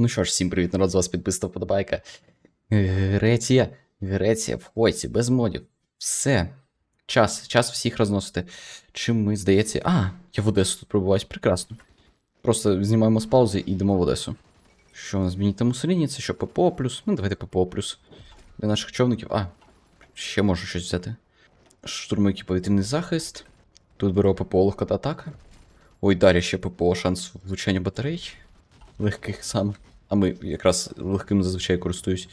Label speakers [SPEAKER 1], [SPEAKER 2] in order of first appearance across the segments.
[SPEAKER 1] Ну що ж, всім привіт, народ, з вас підписана вподобайка. Греція, Греція, входьте, без модів. Все. Час, час всіх розносити. Чим ми, здається. А, я в Одесу тут пробуваюсь, прекрасно. Просто знімаємо з паузи і йдемо в Одесу. Що у нас Беніта Мусоліні, це що, ППО плюс? Ну, давайте ППО плюс. Для наших човників. А, ще можу щось взяти. Штурмовики повітряний захист. Тут беру ППО легкота атака. Ой, далі ще ППО шанс влучання батарей. Легких саме. А ми якраз легким зазвичай користуюсь.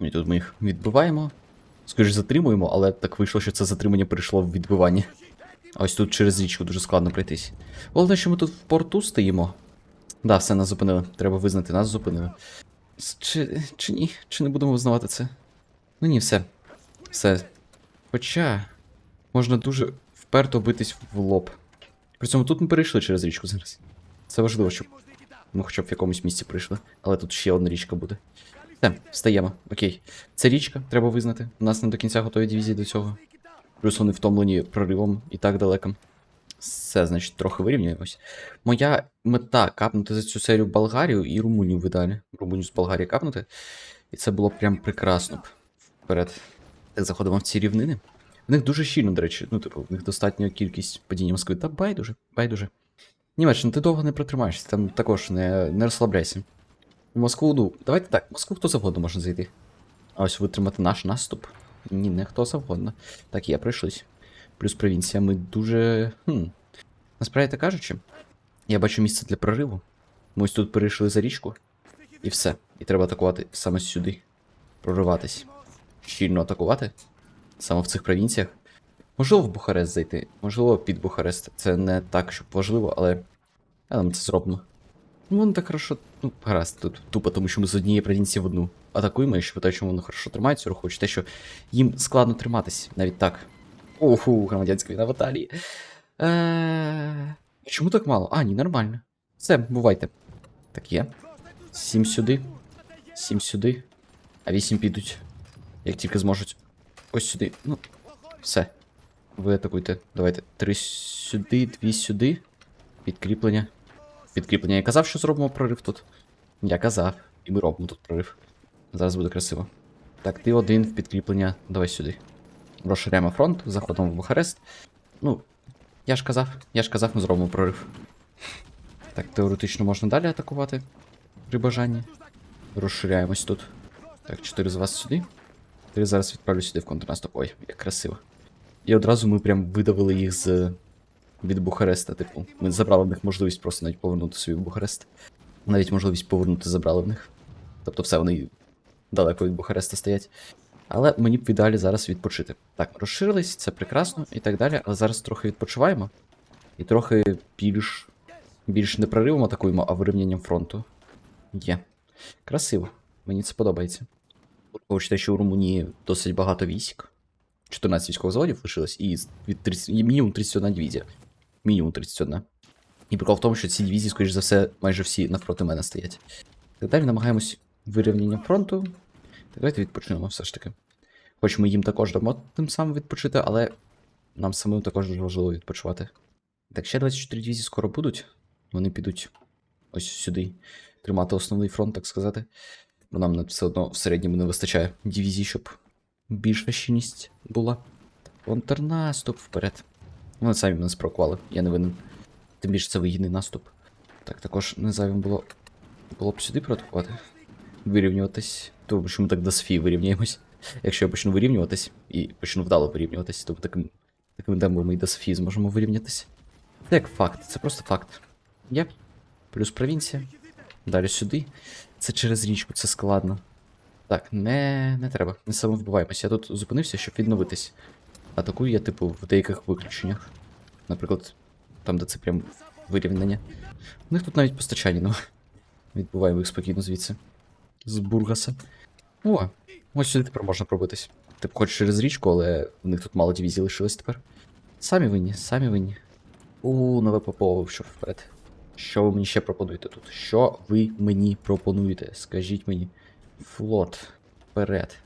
[SPEAKER 1] І тут ми їх відбиваємо. Скоріше затримуємо, але так вийшло, що це затримання перейшло в відбивання. А ось тут через річку дуже складно пройтись. Головне, що ми тут в порту стоїмо. Да, все нас зупинили. Треба визнати, нас зупинили. Чи, чи ні? Чи не будемо визнавати це? Ну ні, все. Все. Хоча можна дуже вперто битись в лоб. При цьому тут ми перейшли через річку зараз. Це важливо, щоб ми хоча б в якомусь місці прийшли. Але тут ще одна річка буде. Все, встаємо. Окей. Це річка, треба визнати. У нас не до кінця готові дивізії до цього. Плюс вони втомлені проривом і так далеко. Все, значить, трохи вирівнюємось. Моя мета капнути за цю серію Болгарію і Румунію в ідеалі. Румунію з Болгарії капнути. І це було прям прекрасно. б. Вперед. Так заходимо в ці рівнини. В них дуже щільно, до речі. Ну, типу, в них достатня кількість падіння Москви. Та байдуже, байдуже. Німеччина, ти довго не протримаєшся, там також не, не розслабляйся. В Москву, ну, давайте так, в Москву хто завгодно може зайти. А ось витримати наш наступ. Ні, не хто завгодно. Так, є, пройшлись. Плюс провінція, ми дуже. Хм. Насправді кажучи, я бачу місце для прориву. Ми ось тут перейшли за річку. І все. І треба атакувати саме сюди. Прориватись. Щільно атакувати. Саме в цих провінціях. Можливо, в Бухарест зайти, можливо, під Бухарест. Це не так, щоб важливо, але. Але ми це зробимо. Ну, воно так хорошо. Ну, гаразд, тут тупо, тому що ми з однієї провінції в одну атакуємо, і що те, чому вони хорошо тримаються, рахуючи те, що їм складно триматись, навіть так. Оху, громадянська війна в Італії. Е... Чому так мало? А, ні, нормально. Все, бувайте. Так є. Сім сюди. Сім сюди. А вісім підуть. Як тільки зможуть. Ось сюди. Ну, все. Ви атакуйте. Давайте. Три сюди, дві сюди. Підкріплення. Підкріплення. Я казав, що зробимо прорив тут. Я казав. І ми робимо тут прорив. Зараз буде красиво. Так, ти один в підкріплення. Давай сюди. Розширяємо фронт, заходимо в Бухарест. Ну, я ж казав, я ж казав, ми зробимо прорив. Так, теоретично можна далі атакувати. При бажанні. Розширяємось тут. Так, чотири з вас сюди. Три зараз відправлю сюди в контрнаступ. Ой, як красиво. І одразу ми прям видавили їх з від Бухареста. Типу, ми забрали в них можливість просто навіть повернути собі в Бухарест. Навіть можливість повернути забрали в них. Тобто все, вони далеко від Бухареста стоять. Але мені б в ідеалі зараз відпочити. Так, розширились, це прекрасно і так далі. Але зараз трохи відпочиваємо. І трохи більш. більш не проривом атакуємо, а вирівнянням фронту. Є. Красиво. Мені це подобається. Враховуючи те, що у Румунії досить багато військ. 14 військових заводів лишилось, і від 30, і мінімум 31 дивізія. Мінімум 31. І прикол в тому, що ці дивізії, скоріш за все, майже всі навпроти мене стоять. Так далі намагаємось вирівняння фронту. Так давайте відпочинемо все ж таки. Хоч ми їм також дамо тим самим відпочити, але нам самим також дуже важливо відпочивати. Так, ще 24 дивізії скоро будуть. Вони підуть ось сюди. Тримати основний фронт, так сказати. Бо нам все одно в середньому не вистачає дивізій, щоб більша щільність була. Контрнаступ вперед. Вони самі мене спровокували, я не винен. Тим більше це вигідний наступ. Так, також не зайвим було. Було б сюди проатакувати. Вирівнюватись. Тому що ми так до Софії вирівняємось. Якщо я почну вирівнюватись і почну вдало вирівнюватись, то таким, таким темпом ми і до Софії зможемо вирівнятись. Як факт, це просто факт. Є. Плюс провінція. Далі сюди. Це через річку, це складно. Так, не, не треба. Не самовбиваємось. Я тут зупинився, щоб відновитись. Атакую я, типу, в деяких виключеннях. Наприклад, там, де це прям вирівняння. У них тут навіть постачання, ну. Відбуваємо їх спокійно звідси. З Бургаса. О, ось сюди тепер можна пробитись. Типу, хоч через річку, але в них тут мало дивізій лишилось тепер. Самі винні, самі винні. У, нове ППО вийшов вперед. Що ви мені ще пропонуєте тут? Що ви мені пропонуєте? Скажіть мені. Флот. Вперед.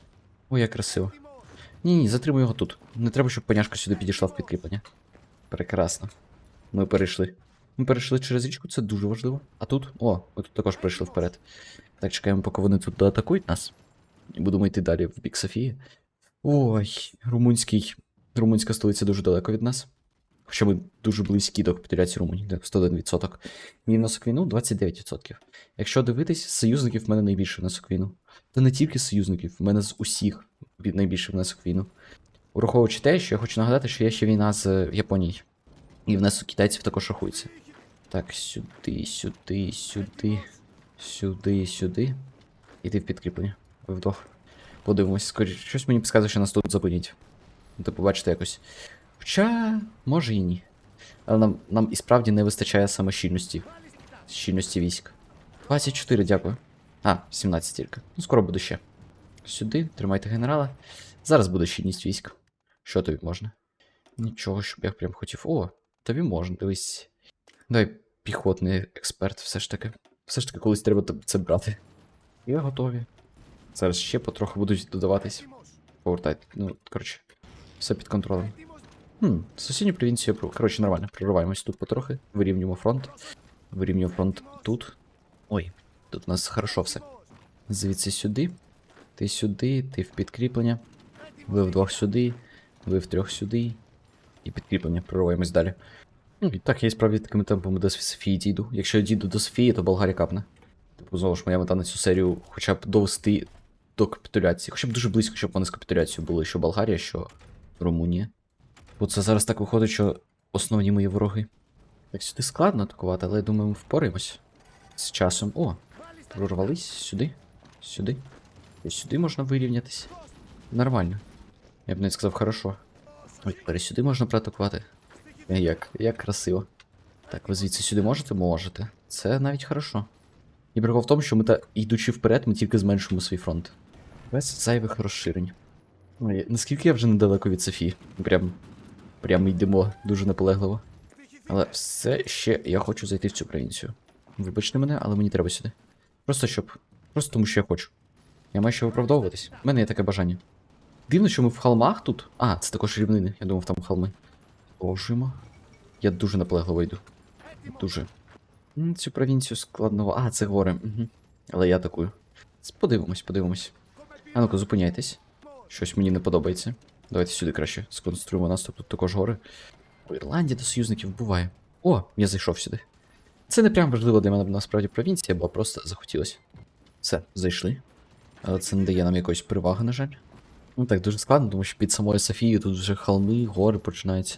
[SPEAKER 1] Ой, як красиво. Ні, ні, затримуй його тут. Не треба, щоб поняшка сюди підійшла в підкріплення. Прекрасно. Ми перейшли. Ми перейшли через річку, це дуже важливо. А тут. О, ми тут також прийшли вперед. Так, чекаємо, поки вони тут доатакують нас. Будемо йти далі в бік Софії. Ой, румунський. Румунська столиця дуже далеко від нас. Хоча ми дуже близькі до капітуляції Румунії, де 101%. Мій внесок війну 29%. Якщо дивитись, союзників в мене найбільше внесок війну. Та не тільки союзників, в мене з усіх бі- найбільший внесок війну. Враховуючи те, що я хочу нагадати, що є ще війна з Японією. І внесок китайців також рахується. Так, сюди, сюди, сюди, сюди, сюди. Іди в підкріплення. Ви вдвох. Подивимось, скоріше. Щось мені підказує, що нас тут зупинять. То побачите якось. Хоча, може і ні. Але нам, нам і справді не вистачає саме щільності. Щільності військ. 24, дякую. А, 17 тільки. Ну, скоро буду ще. Сюди, тримайте генерала. Зараз буде щільність військ. Що тобі можна? Нічого, щоб я прям хотів. О, тобі можна, дивись. Дай піхотний експерт, все ж таки. Все ж таки, колись треба це брати. Я готові. Зараз ще потроху будуть додаватись. Повертайте. Ну, коротше, все під контролем. Хм, сусідню провінцію. Коротше, нормально. Прориваємось тут потрохи. Вирівнюємо фронт. Вирівнюємо фронт тут. Ой, тут у нас хорошо все. Звідси сюди. Ти сюди, ти в підкріплення. Ви вдвох сюди, ви втрьох сюди. І підкріплення. Прориваємось далі. Ну, і так, я і справді такими темпами до Софії дійду. Якщо я дійду до Софії, то Болгарія капне. Типу, знову ж моя мета на цю серію хоча б довести до капітуляції. Хоча б дуже близько, щоб вони з капітуляцією були, що Болгарія, що Румунія. Бо це зараз так виходить, що основні мої вороги. Так сюди складно атакувати, але я думаю, ми впораємось. З часом. О, прорвались сюди. Сюди. І сюди можна вирівнятись. Нормально. Я б навіть сказав, хорошо. Ой, тепер сюди можна проатакувати. Е, Як, як красиво. Так, ви звідси сюди можете? Можете. Це навіть хорошо. І прикол в тому, що ми та йдучи вперед, ми тільки зменшуємо свій фронт. Без зайвих розширень. Наскільки я вже недалеко від Софії. Прям. Прям йдемо дуже наполегливо. Але все ще я хочу зайти в цю провінцію. Вибачте мене, але мені треба сюди. Просто щоб. Просто тому, що я хочу. Я маю ще виправдовуватись. У мене є таке бажання. Дивно, що ми в холмах тут. А, це також рівнини. Я думав, там холми. Ожимо. Я дуже наполегливо йду. Дуже. Цю провінцію складного. А, це гори. Угу. Але я атакую. Подивимось, подивимось. А ну-ка, зупиняйтесь. Щось мені не подобається. Давайте сюди краще сконструємо наступ. Тут також гори. У Ірландії до союзників буває. О, я зайшов сюди. Це не прям важливо для мене насправді провінція, бо просто захотілося. Все, зайшли. Але це не дає нам якоїсь переваги, на жаль. Ну так, дуже складно, тому що під самою Софією тут вже холми, гори починаються.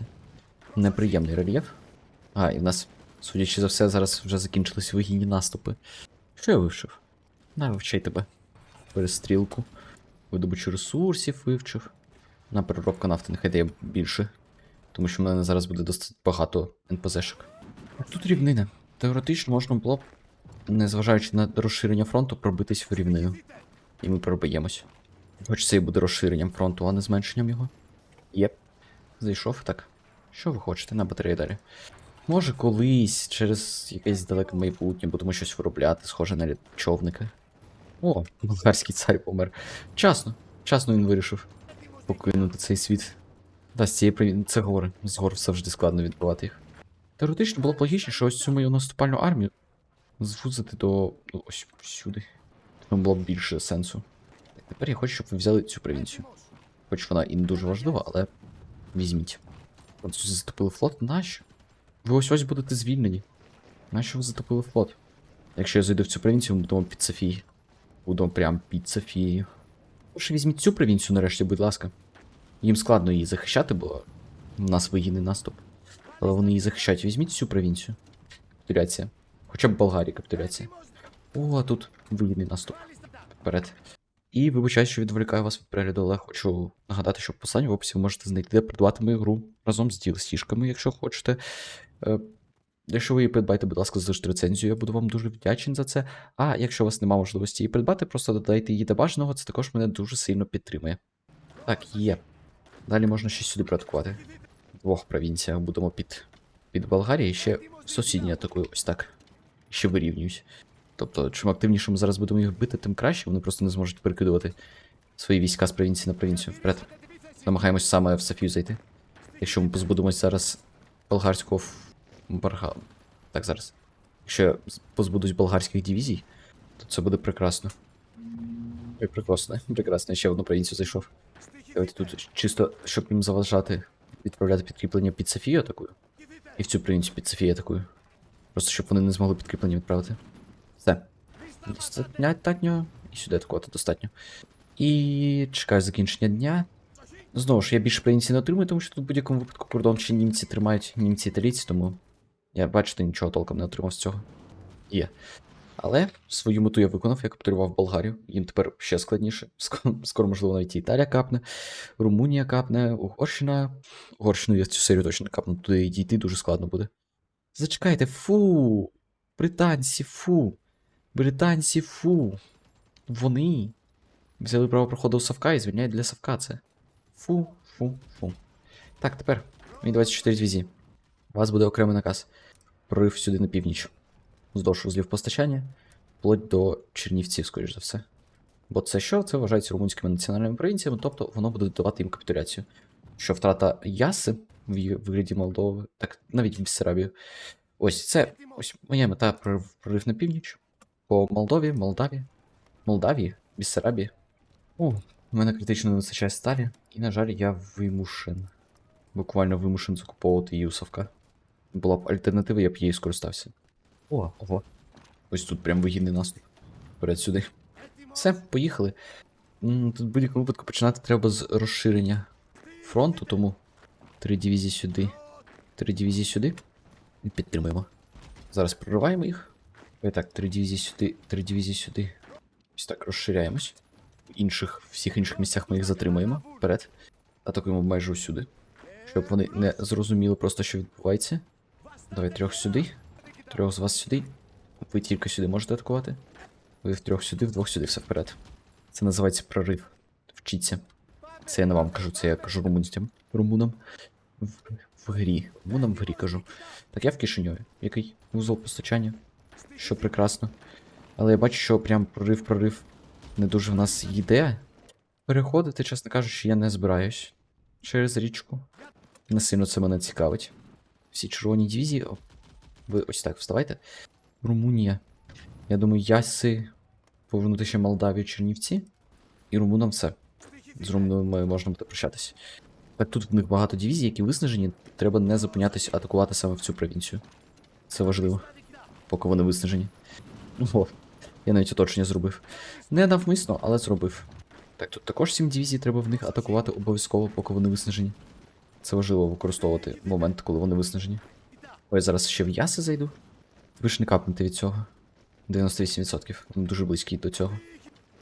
[SPEAKER 1] Неприємний рельєф. А, і в нас, судячи за все, зараз вже закінчились вигідні наступи. Що я вивчив? На, вивчай тебе. Перестрілку. Видобучу ресурсів вивчив. На переробку нафти нехай дає більше. Тому що в мене зараз буде досить багато НПЗшок. Тут рівнина. Теоретично можна було б, незважаючи на розширення фронту, пробитись в рівнину. І ми пробиємось. Хоч це і буде розширенням фронту, а не зменшенням його. Єп. Зайшов так. Що ви хочете на батареї далі? Може, колись, через якесь далеке майбутнє, будемо щось виробляти, схоже на човника. О, болгарський цар помер. Вчасно. Вчасно він вирішив покинути цей світ. Да, з цієї провін... це гори. З гор завжди складно відбивати їх. Теоретично було б логічніше ось цю мою наступальну армію звузити до ну, ось сюди. Тому було б більше сенсу. Так, тепер я хочу, щоб ви взяли цю провінцію. Хоч вона і не дуже важлива, але візьміть. Французи затопили флот, нащо? Ви ось ось будете звільнені. Нащо ви затопили флот? Якщо я зайду в цю провінцію, ми будемо під Софією. Будемо прям під Софією. Лише візьміть цю провінцію нарешті, будь ласка. Їм складно її захищати, бо в нас вигідний наступ. Але вони її захищають. Візьміть цю провінцію. Капітуляція. Хоча б Болгарії капітуляція. О, а тут вигідний наступ. Вперед. І вибачаю, що відволікаю вас від перегляду, але хочу нагадати, що в посиланні в описі ви можете знайти, де придбати мою гру разом з ділстішками, якщо хочете. Е, Якщо ви її придбаєте, будь ласка, залиште рецензію, я буду вам дуже вдячний за це. А якщо у вас немає можливості її придбати, просто додайте її до бажаного, це також мене дуже сильно підтримує. Так, є. Далі можна ще сюди проатакувати. В двох провінціях будемо під, під Болгарією, і ще сусідні атакую ось так. Ще вирівнюють. Тобто, чим активніше ми зараз будемо їх бити, тим краще, вони просто не зможуть перекидувати свої війська з провінції на провінцію. Вперед. Намагаємось саме в Софію зайти. Якщо ми позбудемось зараз болгарського барга. Так, зараз. Якщо я позбудусь болгарських дивізій, то це буде прекрасно. Прекрасно, прекрасно. Ще в одну провінцію зайшов. Давайте тут чисто, щоб їм заважати відправляти підкріплення під Софію атакую. І в цю провінцію під Софію атакую. Просто щоб вони не змогли підкріплення відправити. Все. Достатньо. І сюди атакувати достатньо. І чекаю закінчення дня. Знову ж, я більше провінцій не отримую, тому що тут в будь-якому випадку кордон ще німці тримають, німці італійці, тому я бачите, нічого толком не отримав з цього. Є. Але свою мету я виконав, я капітулював Болгарію. Їм тепер ще складніше. Скоро, можливо, навіть і Італія капне, Румунія капне, Угорщина. Угорщину я цю серію точно капну, туди дійти дуже складно буде. Зачекайте, фу! Британці, фу! Британці, фу! Вони взяли право проходу у Савка і звільняють для Савка це. Фу, фу, фу. Так, тепер. Мені 24 дивізії. У вас буде окремий наказ. Прорив сюди на північ. Вздовж узлів постачання, вплоть до Чернівців, скоріш за все. Бо це що? Це вважається румунськими національними провінціями, тобто воно буде давати їм капітуляцію. Що втрата Яси в вигляді Молдови, так навіть в Бессарабію. Ось це ось моя мета прорив, на північ. По Молдові, Молдаві, Молдавії, Бессарабії. У мене критично не вистачає сталі, і, на жаль, я вимушен. Буквально вимушен закуповувати її у Савка. Була б альтернатива, я б її скористався. О, ого. Ось тут прям вигідний наступ. Вперед сюди. Все, поїхали. Тут в будь-якому випадку починати треба з розширення фронту, тому три дивізії сюди. Три дивізії сюди. І підтримуємо. Зараз прориваємо їх. І так, три дивізії сюди, три дивізії сюди. Ось так, розширяємось. В інших, всіх інших місцях ми їх затримуємо. Вперед. Атакуємо майже усюди. Щоб вони не зрозуміли просто, що відбувається. Давай трьох сюди. Трьох з вас сюди. Ви тільки сюди можете атакувати. Ви втрьох сюди, вдвох сюди, все вперед. Це називається прорив. Вчіться. Це я не вам кажу, це я кажу румунцям. Румунам. В, в грі. Румунам в грі кажу. Так я в Кишиньові. Який вузол постачання. Що прекрасно. Але я бачу, що прям прорив-прорив не дуже в нас йде. Переходити, чесно кажучи, я не збираюсь через річку. Не сильно це мене цікавить. Всі червоні дивізії. Ви ось так вставайте. Румунія. Я думаю, яси повернути ще Молдавію Чернівці. І румунам все. З румунами можна буде прощатись. Так тут в них багато дивізій, які виснажені. Треба не зупинятись, атакувати саме в цю провінцію. Це важливо. Поки вони виснажені. О, я навіть оточення зробив. Не навмисно, але зробив. Так, тут також 7 дивізій, треба в них атакувати обов'язково, поки вони виснажені. Це важливо використовувати момент, коли вони виснажені. Ой, зараз ще в яси зайду. Ви ж не капнете від цього. 98%. Вони дуже близькі до цього.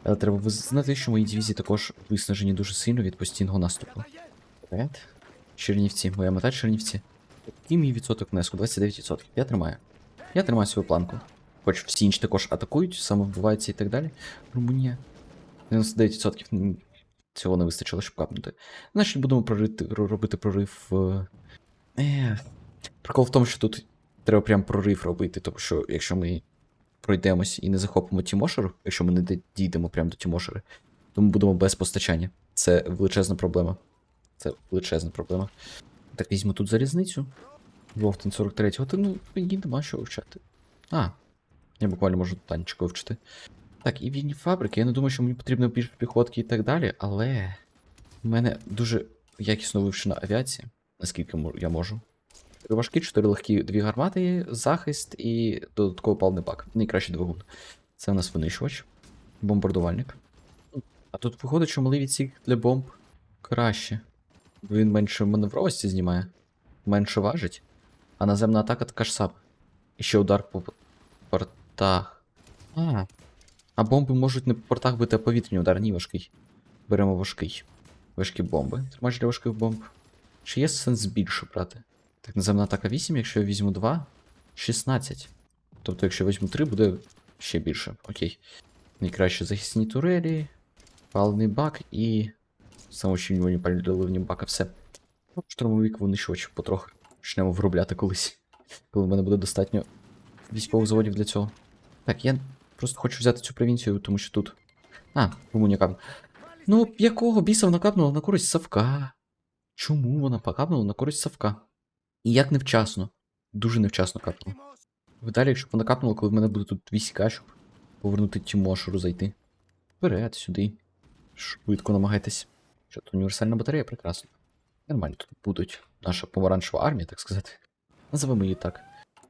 [SPEAKER 1] Але треба визнати, що мої дивізії також виснажені дуже сильно від постійного наступу. Вперед. Чернівці, моя мета Чернівці. Який мій відсоток внеску? 29%. Я тримаю. Я тримаю свою планку. Хоч всі інші також атакують, самовбиваються і так далі. Румунія. 99% цього не вистачило, щоб капнути. Значить, будемо прорити, робити прорив. е, Е, прикол в тому, що тут треба прям прорив робити, тому що якщо ми пройдемось і не захопимо Тімошер, якщо ми не дійдемо прямо до Тімошери, то ми будемо без постачання. Це величезна проблема. Це величезна проблема. Так, візьму тут залізницю. Вовтин 43-го, ти ну мені нема що вивчати. А, я буквально можу танчика вивчити. Так, і вільні фабрики. Я не думаю, що мені потрібно більше піхотки і так далі, але в мене дуже якісно вивчена авіація, наскільки я можу. Три важкі, чотири легкі, дві гармати, захист і додатковий паливний бак. Найкращий двигун. Це у нас винищувач, бомбардувальник. А тут виходить, що малий відсік для бомб краще. Він менше маневровості знімає, менше важить, а наземна атака така ж сама. І ще удар по портах. А. А бомби можуть не по портах бути, а повітряні удар, ні важкий. Беремо важкий. Важкі бомби. Тримач для важких бомб. Чи є сенс більше брати? Так, наземна атака 8, якщо я візьму 2, 16. Тобто, якщо візьму 3, буде ще більше. Окей. Найкраще захисні турелі, паливний бак і самочинювані паливні бака, все. Ну, Штурмовик винищувач потрохи. Почнемо виробляти колись. Коли в мене буде достатньо військових заводів для цього. Так, я просто хочу взяти цю провінцію, тому що тут. А, Румунія капнула. Ну, якого біса вона капнула на користь Савка? Чому вона покапнула на користь Савка? І як невчасно. Дуже невчасно капнула. Видалі, якщо вона капнула, коли в мене буде тут війська, щоб повернути Тімошеру зайти. Вперед, сюди. Швидко намагайтесь. Що тут універсальна батарея, прекрасно. Нормально тут будуть. Наша помаранчева армія, так сказати. Називаємо її так.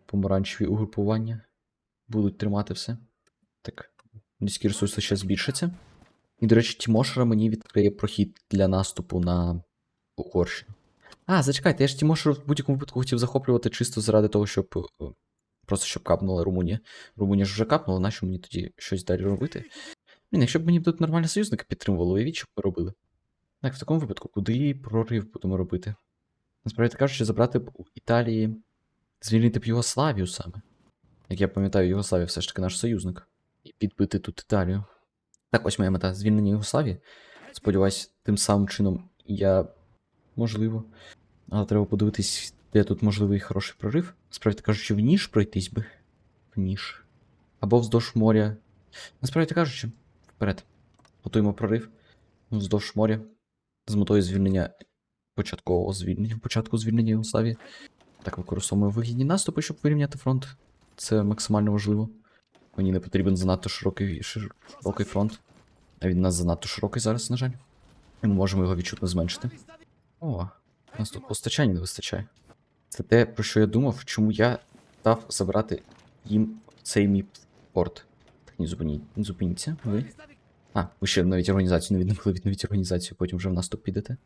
[SPEAKER 1] Помаранчеві угрупування будуть тримати все. Так, людські ресурси ще збільшаться. І, до речі, Тімошера мені відкриє прохід для наступу на Угорщину. А, зачекайте, я ж Тімошеру в будь-якому випадку хотів захоплювати чисто заради того, щоб. е, Просто щоб капнула Румунія. Румунія ж вже капнула, нащо мені тоді щось далі робити? Блін, якщо б мені тут нормально союзники підтримували, уявіть, що б ми робили. Так, в такому випадку, куди прорив будемо робити? Насправді кажучи, забрати б у Італії, звільнити б Югославію саме. Як я пам'ятаю, Югославія все ж таки наш союзник. І підбити тут Італію. Так, ось моя мета звільнення Югославії. Сподіваюсь, тим самим чином я. Можливо. Але треба подивитись, де тут можливий хороший прорив. Справді кажучи, в ніж пройтись би. В ніж. Або вздовж моря. Насправді кажучи, вперед. Готуємо прорив. Вздовж моря. З метою звільнення початкового звільнення, початку звільнення Югославії. Так використовуємо вигідні наступи, щоб вирівняти фронт. Це максимально важливо. Мені не потрібен занадто широкий, широкий фронт. А він у нас занадто широкий зараз, на жаль. І ми можемо його відчутно зменшити. О, у нас тут постачання не вистачає. Це те, про що я думав, чому я дав забрати їм цей мій порт. Так, не зупиніть, не зупиніться, ви. А, ви ще навіть організацію не відновили, відновіть організацію, потім вже в наступ підете.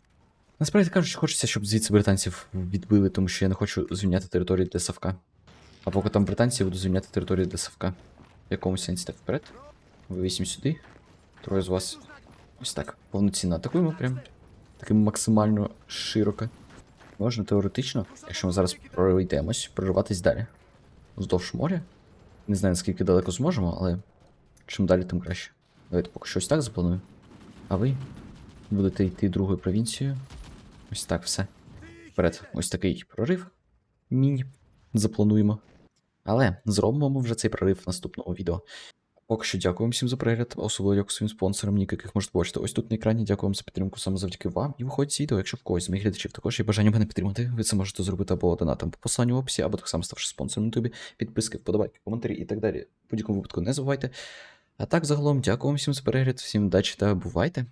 [SPEAKER 1] Насправді кажучи, хочеться, щоб звідси британців відбили, тому що я не хочу звільняти територію для Савка. А поки там британці, буду звільняти територію для Савка. В якому сенсі так вперед? Ви вісім сюди. Троє з вас. Ось так. Повноцінно атакуємо прям. Таким максимально широко. Можна теоретично, якщо ми зараз пройдемось, прориватись далі. Вздовж моря. Не знаю, наскільки далеко зможемо, але чим далі, тим краще. Давайте поки що ось так запланую. А ви будете йти другою провінцією. Ось так все. Вперед, ось такий прорив. Міні. Заплануємо. Але зробимо ми вже цей прорив в наступному відео. Поки що дякую всім за перегляд, особливо дякую своїм спонсорам, яких можете бачити ось тут на екрані. Дякую вам за підтримку саме завдяки вам. І виходить з відео, якщо в когось з моїх глядачів також є бажання мене підтримати, ви це можете зробити або донатом по посиланню в описі, або так само ставши спонсором на ютубі, підписки, вподобайки, коментарі і так далі. В будь-якому випадку не забувайте. А так, загалом, дякую вам всім за перегляд, всім удачі та бувайте!